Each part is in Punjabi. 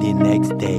the next day.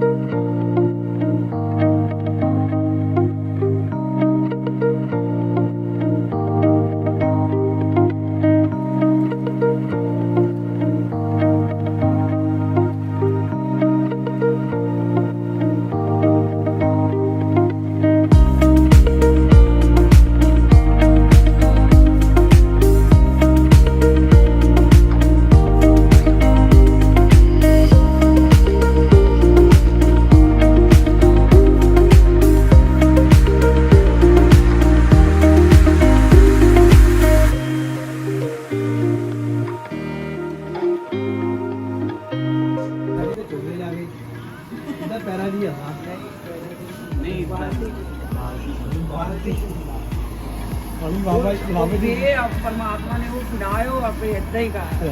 ਨੇ ਉਹ ਬਣਾਇਓ ਆਪੇ ਏਦਾਂ ਹੀ ਕਰ।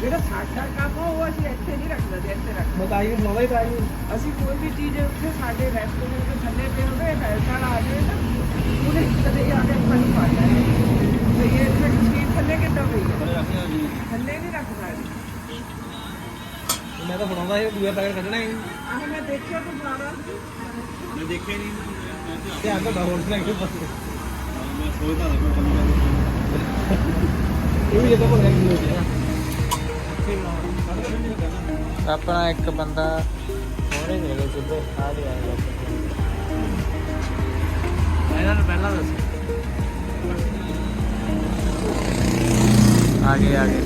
ਜਿਹੜਾ ਸਾਡਾ ਕੰਮ ਆ, ਉਹ ਅਸੀਂ ਇੱਥੇ ਨਹੀਂ ਰੱਖਦੇ ਤੇ ਇੱਥੇ ਰੱਖਦੇ। ਬਤਾਈਏ ਬਾਬਾ ਹੀ ਅਸੀਂ ਕੋਈ ਵੀ ਚੀਜ਼ ਉੱਥੇ ਸਾਡੇ ਰੈਸਟੋਰੈਂਟ ਦੇ ਥੱਲੇ ਪੇ ਹੋਵੇ ਹੈਲਥ ਵਾਲਾ ਆ ਜਾਵੇ ਨਾ ਉਹਨੇ ਕਦੇ ਆ ਕੇ ਸਾਨੂੰ ਪਾ ਜਾਏ ਤੇ ਇਹ ਇੱਥੇ ਚੀਜ਼ ਥੱਲੇ ਕਿੱਦਾਂ ਪਈ ਹੈ? ਥੱਲੇ ਨਹੀਂ ਰੱਖ ਸਕਦੇ ਮੈਂ ਤਾਂ ਫੜਾਉਂਦਾ ਸੀ ਦੂਆ ਪੈਕਟ ਕੱਢਣਾ ਹੀ। ਆਹ ਮੈਂ ਦੇਖਿਆ ਤੂੰ ਬਣਾ ਮੈਂ ਦੇਖਿਆ ਨਹੀਂ। ਧਿਆਨ ਤਾਂ ਹੋਰ ਸੁਣਾ ਕੇ ਬਸ ਮੈਂ ਸੋਚਦਾ ਰਿਹਾ ਕੋਈ ਇਹ ਵੀ ਜਦੋਂ ਭੁੱਲ ਗਿਆ ਕੀ ਹੋ ਗਿਆ ਆਪਣਾ ਇੱਕ ਬੰਦਾ ਹੋਣੇ ਦੇ ਲੋ ਸਿੱਧੇ ਆ ਗਿਆ ਇਹਨਾਂ ਨੂੰ ਪਹਿਲਾਂ ਦੱਸ। ਆ ਗਏ ਆ ਗਏ।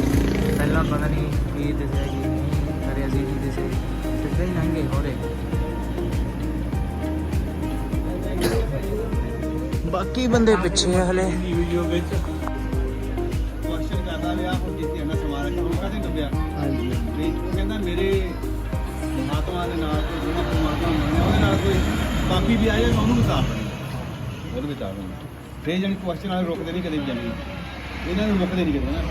ਪਹਿਲਾਂ ਪਤਾ ਨਹੀਂ ਕੀ ਦਿਸਿਆ ਕੀ ਨਹੀਂ। ਕਰਿਆ ਸੀ ਕੀ ਦਿਸੇ। ਸਿੱਧੇ ਹੀ ਲੰਘੇ ਹੋਰੇ। ਬਾਕੀ ਬੰਦੇ ਪਿੱਛੇ ਹਲੇ। ਵੀਡੀਓ ਵਿੱਚ। ਮੇਰੇ ਮਹਾਤਮਾ ਦੇ ਨਾਲ ਕੋਈ ਜਿਹੜਾ ਪਰਮਾਤਮਾ ਮੰਨਿਆ ਉਹਦੇ ਨਾਲ ਕੋਈ ਪਾਪੀ ਵੀ ਆਇਆ ਮੈਂ ਉਹਨੂੰ ਵੀ ਤਾਰ ਦੇਣਾ ਉਹਨੂੰ ਵੀ ਤਾਰ ਦੇਣਾ ਫੇਰ ਜਾਨੀ ਕੁਐਸਚਨ ਵਾਲੇ ਰੁਕਦੇ ਨਹੀਂ ਕਦੇ ਵੀ ਜਾਨੀ ਇਹਨਾਂ ਨੂੰ ਮੁੱਕਦੇ ਨਹੀਂ ਨਾ।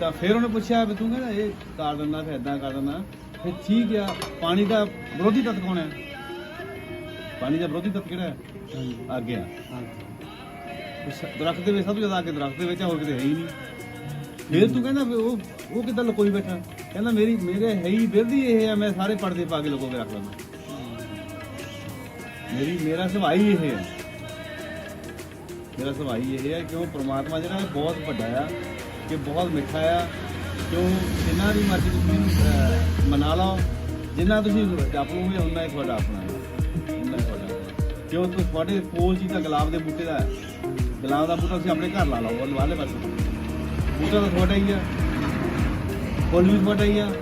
ਤਾਂ ਫਿਰ ਉਹਨੇ ਪੁੱਛਿਆ ਵੀ ਤੂੰ ਕਹਿੰਦਾ ਇਹ ਤਾਰ ਦਿੰਦਾ ਫਿਰ ਇਦਾਂ ਕਰ ਦਿੰਦਾ। ਫਿਰ ਠੀਕ ਆ ਪਾਣੀ ਦਾ ਵਿਰੋਧੀ ਤੱਤ ਕੌਣ ਹੈ? ਪਾਣੀ ਦਾ ਵਿਰੋਧੀ ਤੱਤ ਕਿਹੜਾ ਹੈ? ਅੱਗ ਆ ਦਰਖਤ ਦੇ ਵਿੱਚ ਸਭ ਤੋਂ ਜ਼ਿਆਦਾ ਅੱਗ ਦਰਖਤ ਦੇ ਵਿੱਚ ਹੋਰ ਕਿਤੇ ਹੈ ਹੀ ਨਹੀਂ। ਫਿਰ ਤੂੰ ਕਹਿੰਦਾ ਵੀ ਉਹ ਉਹ ਕਿੱਦਾਂ ਲੁਕੋਈ ਬੈਠਾ? ਕਹਿੰਦਾ ਮੇਰੀ ਮੇਰੇ ਹੈ ਹੀ ਵਿਰਦੀ ਇਹ ਹੈ ਮੈਂ ਸਾਰੇ ਪਰਦੇ ਪਾ ਕੇ ਲੁਕੋ ਕੇ ਰੱਖ ਲੈਂਦਾ। ਮੇਰੀ ਮੇਰਾ ਸੁਭਾਅ ਹੀ ਇਹ ਹੈ ਮੇਰਾ ਸੁਭਾਅ ਇਹ ਹੈ ਕਿਉਂ ਪ੍ਰਮਾਤਮਾ ਜਿਹੜਾ ਹੈ ਬਹੁਤ ਵੱਡਾ ਆ ਕਿ ਬਹੁਤ ਮਿੱਠਾ ਆ ਕਿਉਂ ਜਿੰਨਾ ਦੀ ਮਰਜ਼ੀ ਤੁਸੀਂ ਇਹਨੂੰ, ਮਨਾ ਲਓ ਜਿੰਨਾ ਤੁਸੀਂ ਜਪ ਲਓਗੇ ਉਨਾ ਹੀ ਤੁਹਾਡਾ ਆਪਣਾ ਹੈ ਉਹਨਾਂ ਹੀ ਤੁਹਾਡਾ ਕਿਉਂ ਤੁਹਾਡੇ ਕੋਲ ਜੀ ਤਾਂ ਗੁਲਾਬ ਦੇ ਬੂਟੇ ਦਾ ਹੈ ਗੁਲਾਬ ਦਾ ਬੂਟਾ ਤੁਸੀਂ ਆਪਣੇ ਘਰ ਲਾ ਲਓ ਵਾਲੇ ਪਾਸੇ ਬੂਟਾ ਤਾਂ ਤੁਹਾਡਾ ਹੀ ਆ। ਫੁੱਲ ਵੀ ਤੁਹਾਡਾ ਹੀ ਆ।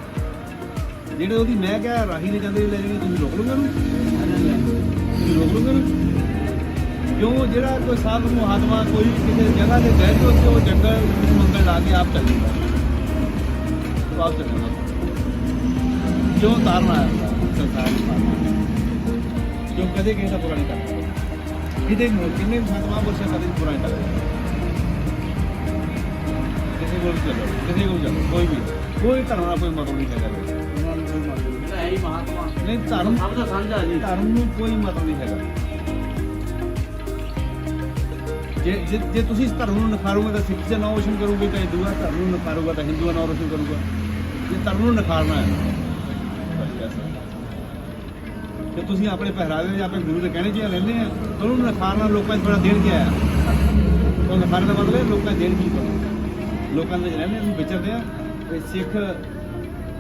ਜਿਹੜੇ ਉਹਦੀ ਮੈਂ ਕਿਹਾ, ਰਾਹੀ ਨੇ ਜਾਂਦੇ ਲੈ ਜਾਣੀ, ਤੁਸੀਂ ਰੋਕ ਲਓਗੇ ਉਹਨੂੰ? ਤੁਸੀਂ ਰੋਕ ਲਓਗੇ ਉਹਨੂੰ? ਕਿਉਂ? ਜਿਹੜਾ ਕੋਈ ਸਾਧੂ ਮਹਾਤਮਾ ਕੋਈ ਕਿਸੇ ਜਗ੍ਹਾ ਤੇ ਬਹਿ ਕੇ ਉੱਥੇ ਉਹ ਜੰਗਲ ਮੰਗਲ ਲਾ ਕੇ ਆਪ ਚੱਲ ਜਾਂਦਾ। ਉਹ ਆਪ ਚੱਲ ਜਾਂਦਾ। ਕਿਉਂ ਤਾਰਨਾ ਹੈ ਸੰਸਾਰ ਨੂੰ ਕਿਉਂ ਕਦੇ ਕਿਸੇ ਦਾ ਬੁਰਾ ਨਹੀਂ ਕਰਦਾ ਕਿਤੇ ਕਿੰਨੇ ਮਹਾਤਮਾ ਬੁਰਸ਼ਾ ਕਦੇ ਪੁਰਾਣੀ ਨਹੀਂ ਕਰਦਾ ਕਿਸੇ ਕੋਲ ਚੱਲੋ ਕਿਸੇ ਕੋਲ ਚੱਲੋ ਕੋਈ ਵੀ। ਕੋਈ ਧਰਮ ਨਾਲ ਕੋਈ ਮਤਲਬ ਨਹੀਂ ਹੈਗਾ। ਹੈ ਹੀ ਮਹਾਤਮਾ ਨਹੀਂ ਧਰਮ ਸਭ ਦਾ ਸਾਂਝਾ ਜੀ। ਧਰਮ ਨੂੰ ਕੋਈ ਮਤਲਬ ਨਹੀਂ ਹੈਗਾ। ਜੇ ਜੇ ਜੇ ਤੁਸੀਂ ਇਸ ਧਰਮ ਨੂੰ ਨਖਾਰੋਗੇ ਤਾਂ ਸਿੱਖ ਦਾ ਨਾਮ ਰੋਸ਼ਨ ਕਰੋਗੇ ਤਾਂ ਦੂਆ ਧਰਮ ਨੂੰ ਨਖਾਰੋਗਾ ਤਾਂ ਹਿੰਦੂ ਦਾ ਨਾਮ ਰੋਸ਼ਨ ਕਰੂਗਾ। ਜੇ ਧਰਮ ਨੂੰ ਨਖਾਰਨਾ ਹੈ ਤੇ ਤੁਸੀਂ ਆਪਣੇ ਪਹਿਰਾਵੇ ਵਿੱਚ ਆਪਣੇ ਗੁਰੂ ਦੇ ਕਹਿਣੇ ਜਿਹਾ ਲੈਂਦੇ ਆ ਤਾਂ ਉਹਨੂੰ ਨਖਾਰਨਾ ਲੋਕਾਂ 'ਚ ਬੜਾ ਦੇਣ ਕੇ ਆਇਆ? ਉਹ ਨਖਾਰਨ ਦਾ ਮਤਲਬ ਹੈ ਲੋਕਾਂ 'ਚ ਦੇਣ ਕੀ ਕਰਨਾ ਲੋਕਾਂ ਦੇ ਵਿੱਚ ਰਹਿੰਦੇ ਨੂੰ ਵਿਚਰਦੇ ਆ ਤੇ ਸਿੱਖ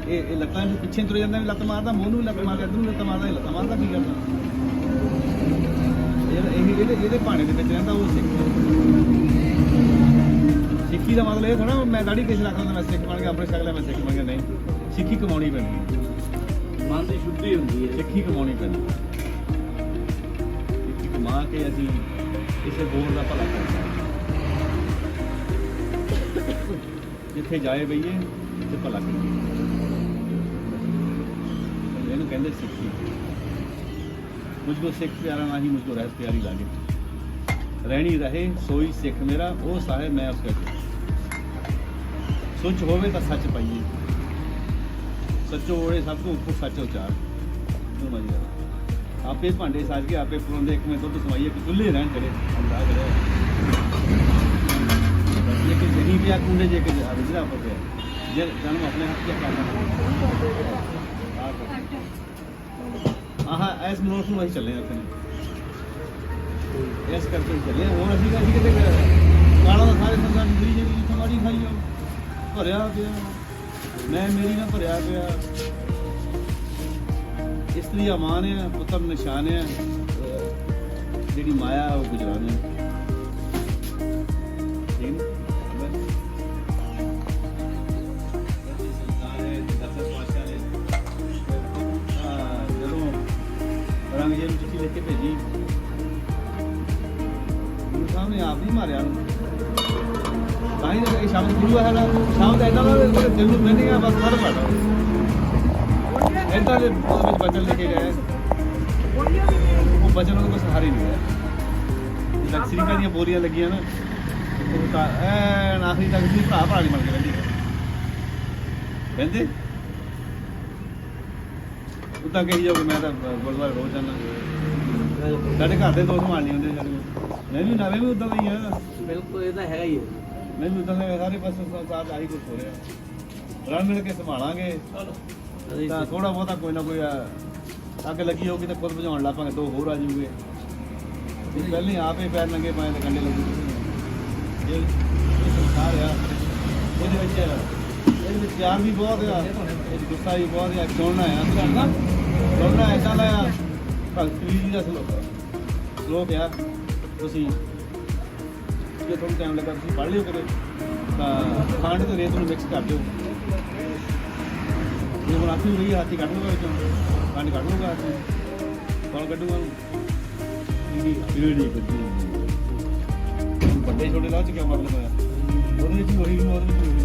ਇਹ ਇਹ ਲੱਤਾਂ ਦੇ ਪਿੱਛੇ ਤੁਰ ਜਾਂਦਾ ਵੀ ਲੱਤ ਮਾਰਦਾ ਮੂੰਹ ਨੂੰ ਵੀ ਲੱਤ ਮਾਰਦਾ ਇੱਧਰ ਨੂੰ ਲੱਤ ਮਾਰਦਾ ਇਹ ਲੱਤ ਮਾਰਦਾ ਕੀ ਕਰਦਾ ਇਹ ਇਹ ਇਹਦੇ ਇਹਦੇ ਭਾਣੇ ਦੇ ਵਿੱਚ ਰਹਿੰਦਾ ਉਹ ਸਿੱਖ। ਸਿੱਖੀ ਦਾ ਮਤਲਬ ਇਹ ਥੋੜਾ ਮੈਂ ਦਾੜੀ ਕਿਸ ਰੱਖਦਾ ਮੈਂ ਸਿੱਖ ਬਣ ਗਿਆ ਆਪਣੇ ਸ਼ਕਲ ਮੈਂ ਸਿੱਖ ਬਣ ਗਿਆ ਨਹੀਂ। ਸਿੱਖੀ ਕਮਾਉਣੀ ਪੈਂਦੀ। ਮਨ ਦੀ ਸ਼ੁੱਧੀ ਹੁੰਦੀ ਹੈ। ਸਿੱਖੀ ਕਮਾਉਣੀ ਪੈਂਦੀ। ਸਿੱਖੀ ਕਮਾ ਕੇ ਅਸੀਂ ਕਿਸੇ ਹੋਰ ਦਾ ਭਲਾ ਕਰ ਜਿੱਥੇ ਜਾਏ ਬਈਏ ਤੇ ਭਲਾ ਕਰੀਏ। ਇਹਨੂੰ ਕਹਿੰਦੇ ਸਿੱਖੀ। ਮੁਝਕੋ ਸਿੱਖ ਪਿਆਰਾ ਨਹੀਂ ਮੁਝਕੋ ਰਹਿਤ ਪਿਆਰੀ ਲਾਗੇ। ਰਹਿਣੀ ਰਹੇ, ਸੋਈ ਸਿੱਖ ਮੇਰਾ, ਉਹ ਸਾਹਿਬ ਮੈਂ ਉਸ ਵਿੱਚ ਸੁੱਚ ਹੋਵੇ ਤਾਂ ਸੱਚ ਪਾਈਏ। ਸੱਚੋ ਓੜੇ ਸਭ ਤੋਂ ਉੱਪਰ ਸੱਚ ਉਚਾਰ। ਜੋ। ਮਰਜ਼ੀ ਆਪੇ ਭਾਂਡੇ ਸਾਜ ਕੇ ਆਪੇ ਪਰੋਂਦੇ, ਇੱਕ ਮੈਂ ਦੁੱਧ ਸਮਾਈਏ ਕਿ ਚੁੱਲ੍ਹੇ ਰਹਿਣ ਕਰੇ ਅੰਦਾਜ਼ ਕਰਿਆ ਜੇ ਕਿ ਜਣੀ ਪਿਆ ਕੁੰਡੇ ਜੇ ਕਿ ਜਿਹੜਾ ਪਤੇ ਜੇ ਜਨਮ ਆਪਣੇ ਹੱਥ 'ਚ ਕਰਨਾ ਇਸ ਮਨੋਸ ਨੂੰ ਅਸੀਂ ਚੱਲੇ ਆ ਉੱਥੇ ਇਸ ਕਰਕੇ ਚੱਲੇ ਹੁਣ ਅਸੀਂ ਅਸੀਂ ਕਿਤੇ ਕਾਲਾ ਦਾ ਸਾਰੇ ਸੰਸਾਰ ਦੀ ਜਿਹੜੀ ਜਿੱਥੇ ਮਾੜੀ ਖਾਈ ਆ ਭਰਿਆ ਪਿਆ। ਮੈਂ, ਮੇਰੀ ਨਾ ਭਰਿਆ ਪਿਆ। ਇਸਤਰੀ ਅਮਾਨ ਹੈ ਪੁੱਤਰ ਨਿਸ਼ਾਨ ਹੈ ਜਿਹੜੀ ਮਾਇਆ ਉਹ ਗੁਜਰਾਨ ਹੈ ਕੇ ਭੇਜੀ ਗੁਰੂ ਸਾਹਿਬ ਨੇ ਆਪ ਨਹੀਂ ਮਾਰਿਆ ਉਹਨੂੰ। ਤਾਂ ਹੀ ਇਹ ਸ਼ਬਦ ਗੁਰੂ ਹੈ ਨਾ। ਸ਼ਬਦ ਐਡਾ ਦਾ ਉਹਦੇ ਦਿਲ ਨੂੰ ਮੈਨੇ ਆ, ਬਸ ਫੜ ਪਾੜਾ ਐਡਾ ਦੇ ਵਿੱਚ ਬਚਨ ਲਿਖੇ ਗਏ। ਉਹ ਬਚਨ ਉਹਦੇ ਕੋਲ ਸਹਾਰੇ ਨਹੀਂ ਹੈ ਜਿੱਦਾਂ ਸ੍ਰੀਕਾ ਦੀਆਂ ਬੋਰੀਆਂ ਲੱਗੀਆਂ ਨਾ, ਉਹ ਤਾਂ ਐ ਆਖਰੀ ਤੱਕ ਸੀ ਭਰਾ ਭਰਾ ਨਹੀਂ ਬਣ ਕੇ ਰਹਿੰਦੀ। ਕਹਿੰਦੇ ਉਹ ਤਾਂ ਕਹੀ ਜਾਓ ਕਿ ਮੈਂ ਤਾਂ ਗੁਰਦੁਆਰੇ ਰੋਜ਼ ਜਾਂਦਾ। ਸਾਡੇ ਘਰ ਦੇ ਦੋ ਸੰਭਾਲ ਨਹੀਂ ਹੁੰਦੇ ਸਾਡੇ। ਮੈਂ ਵੀ ਨਵੇਂ ਵੀ ਉਦਾਂ ਦਾ ਹੀ ਆ। ਬਿਲਕੁਲ ਇਹ ਤਾਂ ਹੈਗਾ ਹੀ ਹੈ ਮੈਨੂੰ ਉਦਾਂ ਦੇ ਸਾਰੇ ਪਾਸੇ ਸੰਸਾਰ ਆਹੀ ਕੁਝ ਹੋ ਰਿਹਾ। ਰਲ ਮਿਲ ਕੇ ਸੰਭਾਲਾਂਗੇ। ਅਸੀਂ ਤਾਂ ਥੋੜਾ ਬਹੁਤਾ ਕੋਈ ਨਾ ਕੋਈ ਅੱਗ ਲੱਗੀ ਹੋਗੀ ਤਾਂ ਖੁਦ ਬੁਝਾਉਣ ਲੱਪਾਂਗੇ ਦੋ ਹੋਰ ਆ ਜੂਗੇ ਇਹ ਪਹਿਲੇ ਹੀ ਆਪੇ ਪੈਰ ਨੰਗੇ ਪਾਏ ਤੇ ਕੰਡੇ ਲੱਗੂ ਇਹ ਇਹ ਸੰਸਾਰ ਆ। ਇਹਦੇ ਵਿੱਚ ਇਹਦੇ ਵਿੱਚ ਪਿਆਰ ਵੀ ਬਹੁਤ ਆ। ਇਹ ਗੁੱਸਾ ਵੀ ਬਹੁਤ ਆ। ਸੁਣਨਾ ਆ। ਸੁਣਨਾ? ਐਸਾ ਲਾਇਆ ਕਬੀਰ ਜੀ ਦਾ ਸਲੋਕ ਸਲੋਕ ਆ ਤੁਸੀਂ ਜੇ ਤੁਹਾਨੂੰ ਟਾਈਮ ਲੱਗਾ ਤੁਸੀਂ ਪੜ੍ਹ ਲਿਓ ਕਰੇ ਤਾਂ ਖੰਡ ਤੇ ਰੇਤ ਨੂੰ ਮਿਕਸ ਕਰ ਦਿਓ। ਜੇ ਹੁਣ ਆਖੀ ਰਹੀ ਹਾਥੀ ਕੱਢ ਲੂਗਾ ਵਿੱਚੋਂ। ਕੱਢ ਲੂਗਾ ਹਾਥੀ। ਕੌਣ ਕੱਢੂਗਾ ਕੱਢੂ ਵੱਡੇ ਛੋਟੇ ਲਾਹ ਚ ਕੀ ਮਤਲਬ ਹੋਇਆ? ਉਹਦੇ ਵਿੱਚ ਨੂੰ ਉਹਦੇ ਵਿੱਚ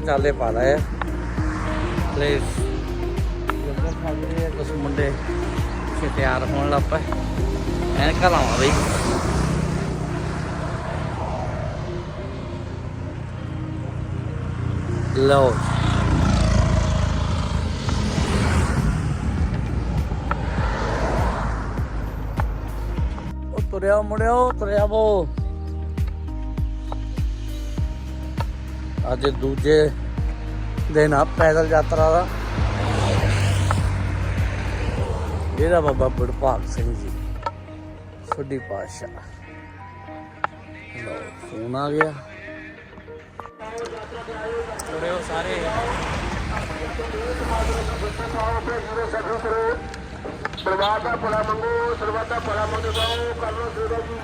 ਚਾਲੇ ਪਾ ਲਏ ਆ। ਪਲੇਸ ਲੰਗਰ ਖਾ ਰਹੇ ਕੁਝ ਮੁੰਡੇ। ਕਿ ਤਿਆਰ ਹੋਣ ਲੱਗ ਪਏ। ਐਨਕਾਂ ਲਾਵਾਂ ਬਈ। ਲਓ। ਤੁਰਿਆ ਮੁੜਿਓ ਤੁਰਿਆ ਵੋ ਅੱਜ ਦੂਜੇ ਦਿਨ ਆ ਪੈਦਲ ਯਾਤਰਾ ਦਾ। ਇਹਦਾ ਬਾਬਾ ਬੜਭਾਗ ਸਿੰਘ ਜੀ ਛੋਡੀ ਪਾਤਸ਼ਾਹ। ਲਓ, ਫੋਨ ਆ ਗਿਆ। ਤੁਰਿਓ ਸਾਰੇ। ਪਰਿਵਾਰ ਦਾ ਭਲਾ ਮੰਗੋ ਸਰਬੱਤ ਦਾ ਭਲਾ ਮੰਗੋ ਕਰ ਸੇਵਾ ਜੀ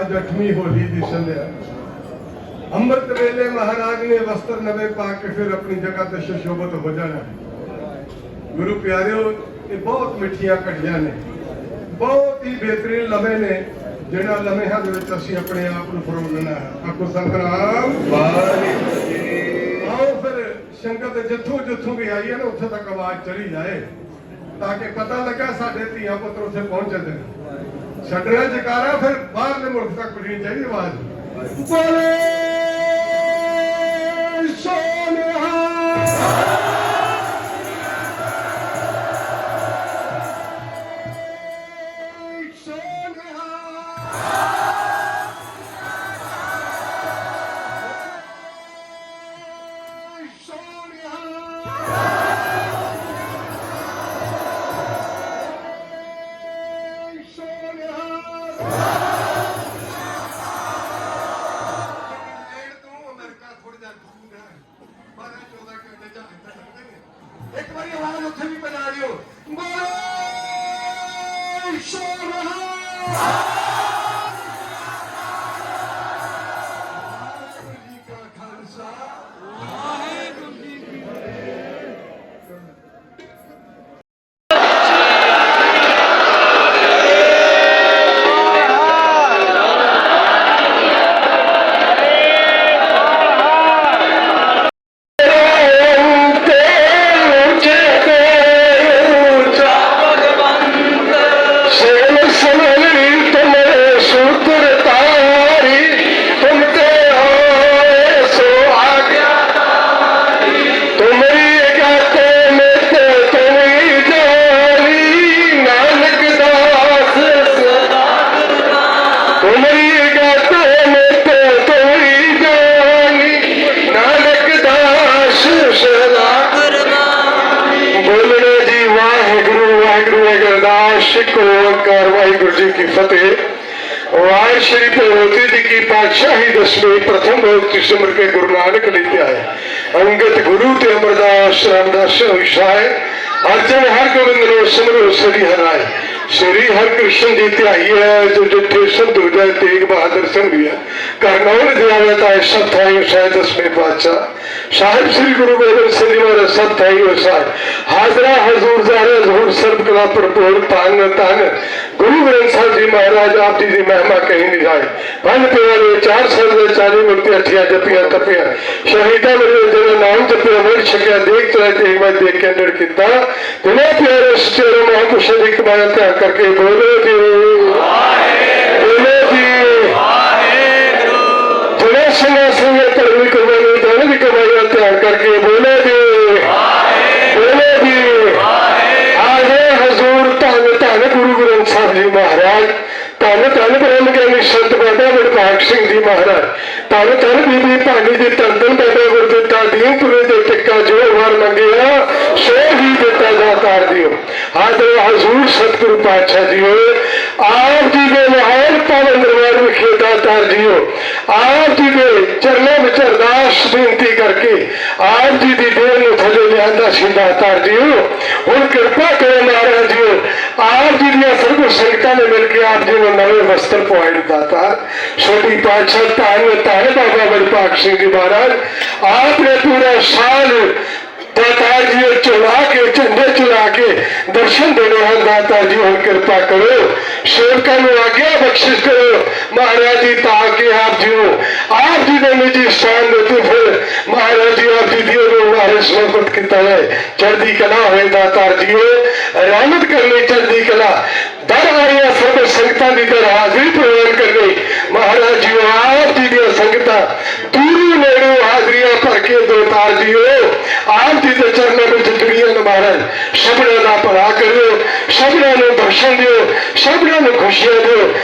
ਅੱਜ 8ਵੀਂ ਹੋਲੀ ਦੀ ਸੰਧਿਆ। ਅੰਮ੍ਰਿਤ ਵੇਲੇ ਮਹਾਰਾਜ ਨੇ ਵਸਤਰ ਨਵੇਂ ਪਾ ਕੇ ਫਿਰ ਆਪਣੀ ਜਗ੍ਹਾ ਤੇ ਸ਼ਸ਼ੋਭਤ ਹੋ ਜਾਣਾ ਗੁਰੂ ਪਿਆਰਿਓ, ਇਹ ਬਹੁਤ ਮਿੱਠੀਆਂ ਘੜੀਆਂ ਨੇ। ਬਹੁਤ ਹੀ ਬਿਹਤਰੀਨ ਲਮੇ ਨੇ, ਜਿਹੜਾ ਲਮਹਿਆਂ ਦੇ ਵਿੱਚ ਅਸੀਂ ਆਪਣੇ ਆਪ ਨੂੰ ਫਰੋਲਣਾ ਹੈ। ਆਖੋ ਸੰਗਰਾਮ। ਵਾਹਿਗੁਰੂ ਜੀ ਆਓ ਫਿਰ ਸੰਗਤ ਜਿੱਥੋਂ ਜਿੱਥੋਂ ਵੀ ਆਈ ਹੈ ਨਾ, ਉੱਥੇ ਤੱਕ ਆਵਾਜ਼ ਚਲੀ ਜਾਏ, ਤਾਂ ਕਿ ਪਤਾ ਲੱਗਾ ਸਾਡੇ ਧੀਆਂ ਪੁੱਤਰ ਉੱਥੇ ਪਹੁੰਚ ਜਾਂਦੇ ਨੇ। ਛੱਡਣਾ ਜਕਾਰਾ ਫਿਰ ਬਾਹਰਲੇ ਮੁਲਕ ਤੱਕ ਪਹੁੰਚਣੀ ਚਾਹੀਦੀ ਆਵਾਜ਼। ਬੋਲੇ ਸੋਨਿਹਾ ਭਗਵਤੀ ਜੀ ਕੀ ਪਾਤਸ਼ਾਹੀ ਦਸਵੀਂ ਪ੍ਰਥਮ ਭਗਤੀ ਸਿਮਰ ਕੇ ਗੁਰੂ ਨਾਨਕ ਲਿਖਿਆ ਹੈ। ਅੰਗਤ ਗੁਰੂ ਤੇ ਅਮਰਦਾਸ, ਰਾਮਦਾਸ ਵਿਸ਼ਾਏ ਅਰਜਨ ਹਰ ਗੋਬਿੰਦ ਨੂੰ ਸਿਮਰੋ ਸ੍ਰੀ ਹਰਾਏ ਸ੍ਰੀ ਹਰਿ ਕ੍ਰਿਸ਼ਨ ਜੀ ਧਿਆਈ ਹੈ, ਜੋ ਜਿੱਥੇ ਸਭ ਦੁਜਾ ਤੇਗ ਬਹਾਦਰ ਸਿੰਘ ਵੀ ਹੈ। ਕਰਨੌਲ ਦਿਆਵੇ ਤਾਂ ਸਭ ਥਾਈ ਉਸਾਇ ਦਸਵੇਂ ਪਾਤਸ਼ਾਹ। ਸਾਹਿਬ ਸ੍ਰੀ ਗੁਰੂ ਗੋਬਿੰਦ ਸਿੰਘ ਜੀ ਮਹਾਰਾਜ ਸਭ ਥਾਈ ਉਸਾਇ ਹਾਜ਼ਰਾ, ਹਜ਼ੂਰ ਜ਼ਾਰੇ, ਹਜ਼ੂਰ ਸਰਬ ਕਲਾ ਭਰਪੂਰ ਤਨ ਤਨ ਗੁਰੂ ਗ੍ਰੰਥ ਸਾਹਿਬ ਜੀ ਮਹਾਰਾਜ ਆਪ ਜੀ ਦੀ ਮਹਿਮਾ ਕਹੀ ਨਹੀਂ ਜਾਏ। ਪੰਜ ਪਿਆਰੇ, ਚਾਰ ਸੌ ਦੇ 40 ਮੁਕਤੀ ਅਠੀਆਂ ਜਪੀਆਂ, ਤਪੀਆਂ। ਸ਼ਹੀਦਾਂ ਮੇਰੇ ਜਿਹੜਾ ਨਾਮ ਜਪਿਆ ਮਿਲ ਛਕਿਆ, ਦੇਖ ਤਰਾ ਤੇ ਮੈਂ ਦੇਖ ਕੇ ਅੰਦਰ ਕੀਤਾ। ਬਿਨਾਂ ਪਿਆਰੇ ਸਚੇਰੇ ਮਹਾਂਪੁਰਸ਼ਾਂ ਦੀ ਕਮਾਇਆ ਧਿਆਨ ਕਰਕੇ ਬੋਲੋ ਜੀ। ਬੋਲੋ ਜੀ। ਜਿਹੜੇ ਸਿੰਘਾਂ ਸਿੰਘਾਂ ਧਰਮੀ ਕਮਾਈ ਦਾਨ ਦੀ ਕਮਾਈ ਤੇ ਧਿਆਨ ਕਰਕੇ ਬੋਲੇ ਜੀ। ਬੋਲੇ ਜੀ। ਆਜੇ ਹਜ਼ੂਰ ਧੰਨ ਧੰਨ ਗੁਰੂ ਗ੍ਰੰਥ ਸਾਹਿਬ ਜੀ ਮਹਾਰਾਜ। ਧੰਨ ਧੰਨ ਬ੍ਰਹਮ ਗਿਆਨੀ ਸੰਤ ਬਾਬਾ ਗੁਰਪਾਕ ਸਿੰਘ ਜੀ ਮਹਾਰਾਜ। ਧੰਨ ਧੰਨ ਬੀਬੀ ਭਾਨੀ ਜੀ ਧੰਨ ਧੰਨ ਬਾਬਾ ਗੁਰਦਿੱਤਾ ਦੀਨਪੁਰੇ ਦੇ ਟਿੱਕਾ ਜੋ ਵਾਰ ਮੰਗਿਆ ਸੋ ਹੀ ਦਿੱਤਾ ਦਾਤਾਰ ਦਿਓ। ਆਦਰ ਹਜ਼ੂਰ ਸਤਿਗੁਰੂ ਪਾਤਸ਼ਾਹ ਜੀਓ, ਆਪ ਜੀ ਦੇ ਮਹਾਨ ਪਾਵਨ ਦਰਬਾਰ ਵਿਖੇ ਦਾਤਾਰ ਜੀਓ ਆਪ ਜੀ ਦੇ ਚਰਨਾਂ ਵਿੱਚ ਅਰਦਾਸ ਬੇਨਤੀ ਕਰਕੇ ਆਪ ਜੀ ਦੀ ਦੇਹ ਨੂੰ ਥੱਲੇ ਲਿਆਂਦਾ ਸੀ ਦਾਤਾਰ ਜੀਓ ਹੁਣ ਕਿਰਪਾ ਕਰੋ ਮਹਾਰਾਜ ਜੀਓ ਜੀ ਦੀਆਂ ਸਰਬ ਸੰਗਤਾਂ ਨੇ ਮਿਲ ਕੇ ਆਪ ਜੀ ਨੂੰ ਨਵੇਂ ਵਸਤਰ ਪਵਾਏ ਦਾਤਾ। ਛੋਟੀ ਪਾਤਸ਼ਾਹ ਧੰਨ ਧੰਨ ਬਾਬਾ ਬਲਪਾਕ ਸਿੰਘ ਜੀ ਮਹਾਰਾਜ। ਦਾਤਾ ਜੀ ਨੂੰ ਚੁਲਾ ਕੇ, ਝੰਡੇ ਚੁਲਾ ਕੇ ਦਰਸ਼ਨ ਦੇਣੇ ਹਨ। ਦਾਤਾ ਜੀ, ਹੁਣ ਕਿਰਪਾ ਕਰੋ, ਸੇਵਕਾਂ ਨੂੰ ਆਗਿਆ ਬਖਸ਼ਿਸ਼ ਕਰੋ। ਮਹਾਰਾਜ ਜੀ, ਤਾਂ ਕਿ ਆਪ ਜੀ ਨੂੰ, ਆਪ ਜੀ ਦੇ ਨਿੱਜੀ ਸਥਾਨ ਦੇ ਉੱਤੇ ਫਿਰ ਮਹਾਰਾਜ ਜੀ, ਆਪ ਜੀ ਦੀ ਨੂੰ ਹਮਾਰੇ ਸਮਰਪਿਤ ਕੀਤਾ ਹੈ ਚੜ੍ਹਦੀ ਕਲਾ ਹੋਏ ਦਾਤਾ ਜੀ ਰਹਿਮਤ ਕਰਨੀ ਚੜ੍ਹਦੀ ਕਲਾ। ਦਰ ਆਈਆਂ ਸਰਬ ਸੰਗਤਾਂ ਦੀ ਦਰ ਹਾਜ਼ਰੀ ਪ੍ਰਵਾਨ ਕਰਨੀ। ਮਹਾਰਾਜ ਜੀ, ਆਪ ਜੀ ਦੀਆਂ ਸੰਗਤਾਂ, ਦੂਰੀ ਨੇੜੇ ਹਾਜ਼ਰੀਆਂ ਭਰ ਕੇ ਦੋ ਜੀਓ ਆਪ ਜੀ ਦੇ ਚਰਨਾਂ ਵਿੱਚ ਦੁਨੀਆ ਮਹਾਰਾਜ। ਸਭਨਾਂ ਦਾ ਭਲਾ ਕਰਿਓ, ਸਭਨਾਂ ਨੂੰ ਬਖਸ਼ਣ ਦਿਓ, ਸਭਨਾਂ ਨੂੰ ਖੁਸ਼ੀਆਂ ਦਿਓ।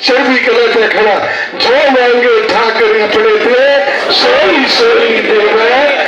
ਚੜ੍ਹਦੀ ਕਲਾ ਤੇ ਖੜਾ। ਜੋ ਮੰਗੇ ਠਾਕਰ ਆਪਣੇ ਤੇ। ਸੋਈ ਸੋਈ ਦੇਵੈ।